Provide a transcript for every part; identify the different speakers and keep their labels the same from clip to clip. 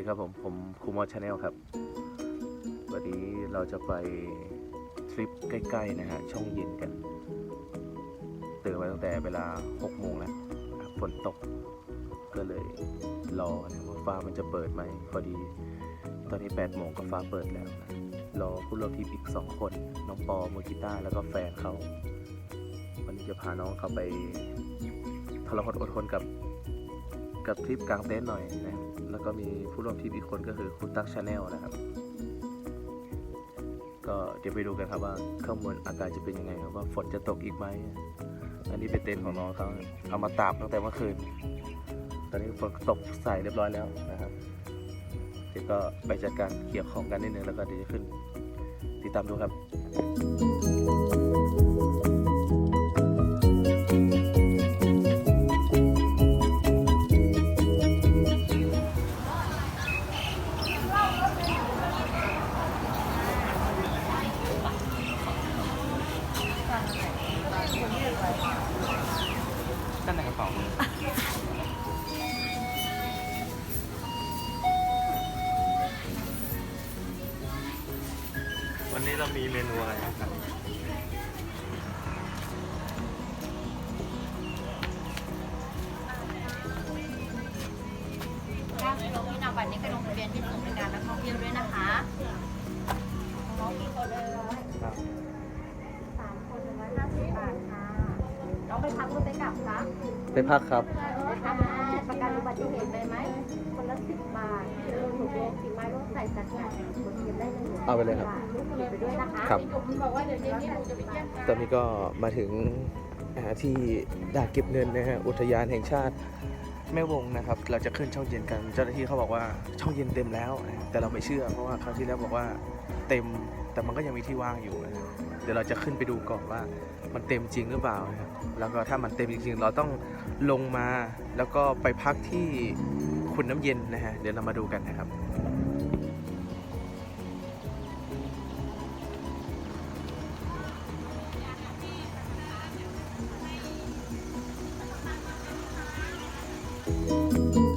Speaker 1: สวัสดีครับผมผมครูมอชาแนลครับ วันนี้เราจะไปทริปใกล้ ๆ นะฮะช่องเย็นกันตื่นมาตั้งแต่เวลา6โมงแล้วฝนตกก็เลยรอนะว่าฟ้ามันจะเปิดไหมพอดี ตอนนี้8โมงก็ฟ้าเปิดแล้วนะรอผู้ร่วมทริปอีก 2 คน น้องปอมือกีตาร์แล้วก็แฟนเขาวันนี้จะพาน้องเขาไปทรหดอดทนกับ กับทริปกลางเต็นท์หน่อยนะ แล้วก็มีผู้ร่วมทริปอีกคนก็คือคุณตั๊กชาแนลนะครับ ก็เดี๋ยวไปดูกันครับว่าข้างบนอากาศจะเป็นยังไงครับว่าฝนจะตกอีกไหมอันนี้เป็นเต็นท์ของน้องเขาเอามาตากตั้งแต่เมื่อคืน ตอนนี้ฝนตกใส่เรียบร้อยแล้วนะครับเดี๋ยวก็ไปจัดการเกี่ยวของกันนิดนึงแล้วก็เดี๋ยวจะขึ้นติดตามดูครับ
Speaker 2: ไป
Speaker 3: พักค
Speaker 1: รับ
Speaker 3: ไปพักประกันอุบัติเหตุเลยไหมคนละสิบบาทรวมถูกลงสีไม้ร่วมใส่จัดงานคนเดียวได้เลย
Speaker 1: เอาไปเลยครับ
Speaker 3: ลูกเดียวไปด้วยนะคะ
Speaker 1: ครับ
Speaker 3: บอกว่าเดี๋ยวเย็นนี้หนูจะไปเยี่ยม
Speaker 1: ตอนนี้ก็มาถึงอ่าที่ด่านเก็บเงินนะฮะอุทยานแห่งชาติแม่วงนะครับ เราจะขึ้นช่องเย็นกัน เจ้าหน้าที่เขาบอกว่าช่องเย็นเต็มแล้วนะแต่เราไม่เชื่อ เพราะว่าคราวที่แล้วบอกว่าเต็ม แต่มันก็ยังมีที่ว่างอยู่นะ เดี๋ยวเราจะขึ้นไปดูก่อนว่ามันเต็มจริงหรือเปล่านะครับแล้วก็ถ้ามันเต็มจริงๆ เราต้องลงมาแล้วก็ไปพักที่ขุนน้ำเย็นนะฮะเดี๋ยวเรามาดูกันนะครับ
Speaker 3: ค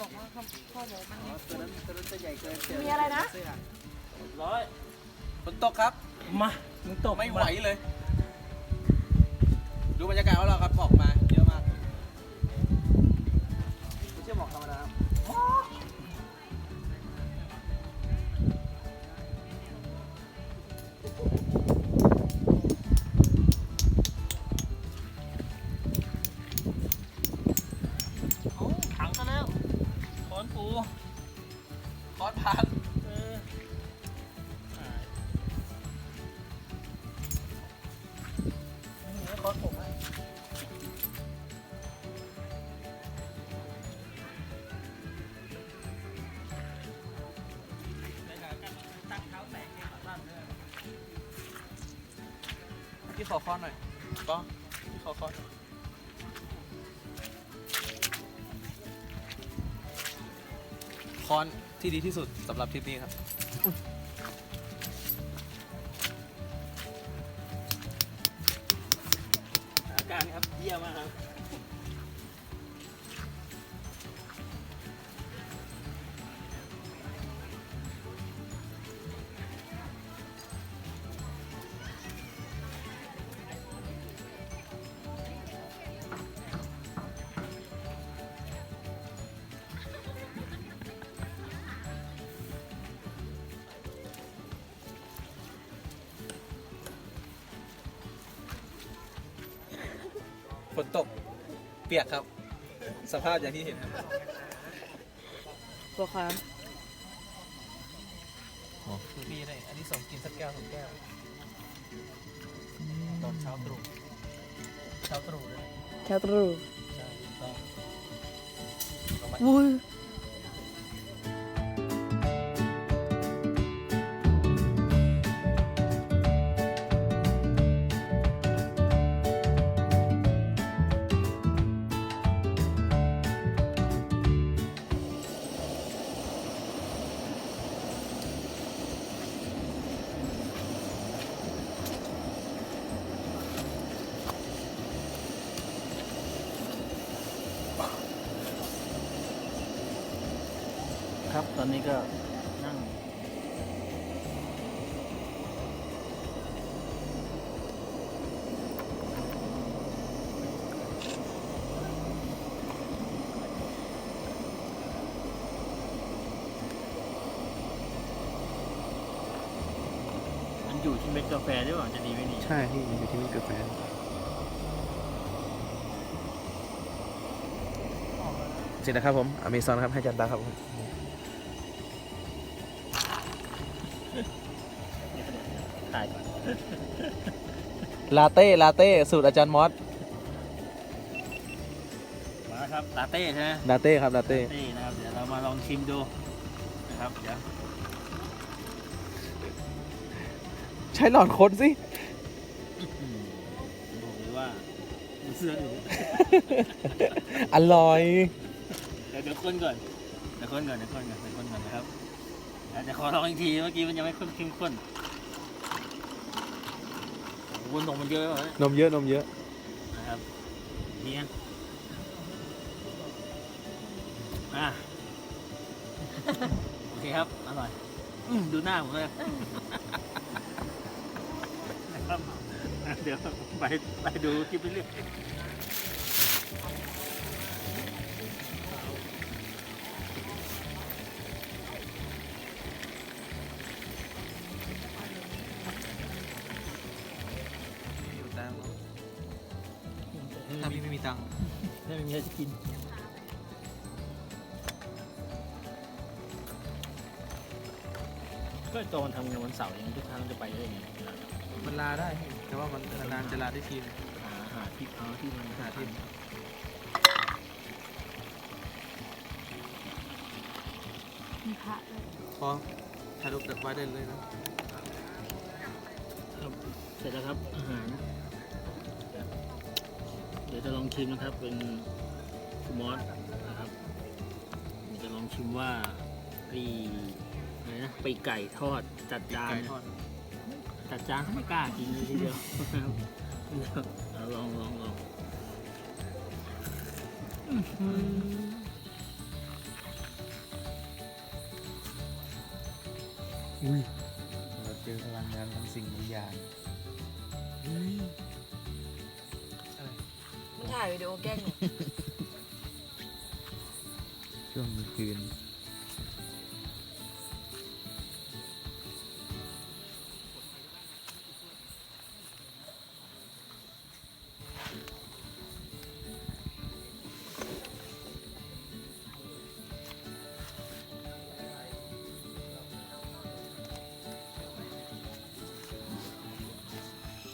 Speaker 3: บอกว่าเขาพ่อบอกมัน
Speaker 4: ตัวนั้นตัวนั้นตัวใหญ่เกิน
Speaker 3: มีอะไรนะ
Speaker 4: ร้อยฝนตกครับ
Speaker 2: มามึงตก
Speaker 4: ไม่ไหวเลย ดูบรรยากาศของเราครับหมอกมาเยอะมาก พี่
Speaker 2: ข
Speaker 4: อคอนหน่อยก็พี่ขอคอนหน่อยคอนที่ดีที่สุดสำหรับทริปนี้ครับ
Speaker 2: อาการครับเยี่ยมมากครับ
Speaker 4: นตกเปียกครับ สภาพอย่างที่เห็นครับ
Speaker 3: ตัวค้า
Speaker 4: มีอะไรอันนี้สองกินสักแก้วสองแก้วตอนเช้าตรู่เช้าตรู่เลย
Speaker 3: แคทรู
Speaker 4: ใช่ถูกต้องเอามา
Speaker 3: วุ้ย
Speaker 2: ครับ ตอนนี้ก็นั่ง มันอยู่ที่เม็ดกาแฟด้วยว่าจะดีไม่ดี
Speaker 1: ใช่พี่อยู่ที่นี่กาแฟเสร็จแล้วครับผมอเมซอนครับให้จันตาครับผม
Speaker 2: ถ่ายก่อน
Speaker 1: ลาเต้ลาเต้สูตรอาจารย์มอส
Speaker 2: มาแล้วครับลาเต้ใช่ไหม
Speaker 1: ลาเต้ครับลาเต้
Speaker 2: ลาเต้นะครับ เดี๋ยวเรามาลองชิมดูนะครับเดี๋ยว
Speaker 1: ใช้หลอดค้นสิ
Speaker 2: อืมบอกเลยว่ามันเสื้ออื่น
Speaker 1: อร่อย
Speaker 2: เดี๋ยวเดี๋ยวคนก่อนเดี๋ยวคนก่อนเดี๋ยวคนก่อนเดี๋ยวคนก่อนนะครับอะเดี๋ยวขอลองอีกทีเมื่อกี้มันยังไม่ข้นเข้มข้น โอ้โหนมมันเยอะเลย
Speaker 1: นมเยอะนมเยอะ
Speaker 2: นะครับนี่นะอะโอเคครับ อร่อยอืมดูหน้าผมเลยนะครับอะเดี๋ยวไปไปดูคลิปไปเรื่อย
Speaker 4: ม่มี
Speaker 2: อะไรจะกิน ก็ตอนทำงานวันเสาร์ยังทุกครั้งจะไปได้ไง
Speaker 4: มันลาได้แต่ว่ามันนานๆจะลาได้ทีนึง
Speaker 2: หาหาที่เอาที่มัน
Speaker 4: หาที่
Speaker 3: มีพระเลย
Speaker 4: พอถ่ายรูปแบบไว้ได้เลยนะ
Speaker 2: ครับเสร็จแล้วครับอาหารเดี๋ ยวจะลองชิมนะครับ เป็นคุมอสนะครับจะลองชิมว่าไอ้อะไรนะไปไก่ทอดจัดจานจัดจานเขาไม่กล้ากินเลยทีเดียวเอาลองลองลองอุ้ย
Speaker 4: เราเจอพลังงานทำสิ่งบาอย่าง
Speaker 5: ถ่ายวิดีโอแกล้งหนู
Speaker 4: ช่วงกลางคืน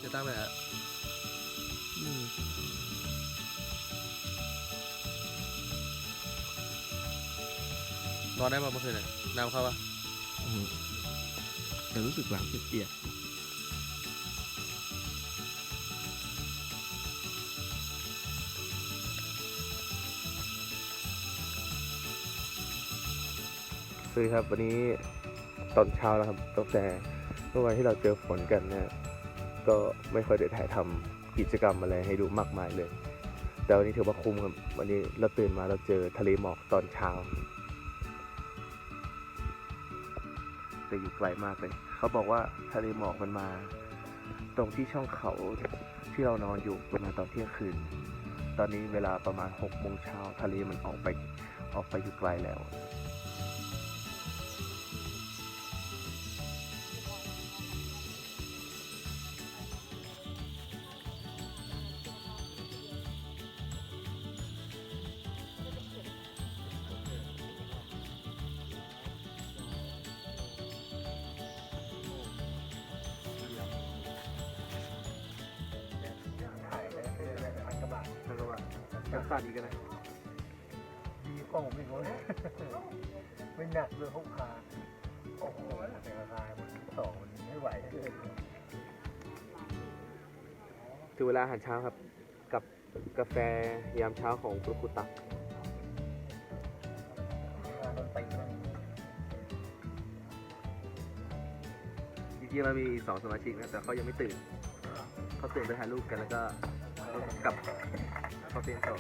Speaker 1: จะตั้งไหนอะ นอนได้ป่ะเมื่อคืนน่ะน้ำเข้าป่ะ
Speaker 4: แต่รู้สึกหลังเปียก
Speaker 1: สวัสดีครับ วันนี้ตอนเช้าแล้วครับตั้งแต่เมื่อวานที่เราเจอฝนกันเนี่ยก็ไม่ค่อยได้ถ่ายทำกิจกรรมอะไรให้ดูมากมายเลย แต่วันนี้ถือว่าคุ้มครับวันนี้เราตื่นมาเราเจอทะเลหมอกตอนเช้า แต่อยู่ไกลมากเลย เขาบอกว่าทะเลหมอกมันมา ตรงที่ช่องเขาที่เรานอนอยู่ประมาณตอนเที่ยงคืน ตอนนี้เวลาประมาณ6โมงเช้าทะเลมันออกไปออกไปอยู่ไกลแล้ว จะสั่นอีกนะ
Speaker 6: ดีกล้องผมอีกเลยไม่หนักเลยพกพาโอ้โหแต่ราคามันสองมันไม่ไหวเลย
Speaker 1: ถึงเวลาอาหารเช้าครับ กับกาแฟยามเช้าของคุณครูตัก
Speaker 6: งานมันไปมัน
Speaker 1: จริงๆเรามีอีกสองสมาชิกนะแต่เขายังไม่ตื่น เขาตื่นไปถ่ายรูปกันแล้วก็กลับ เขาเตียนต่อ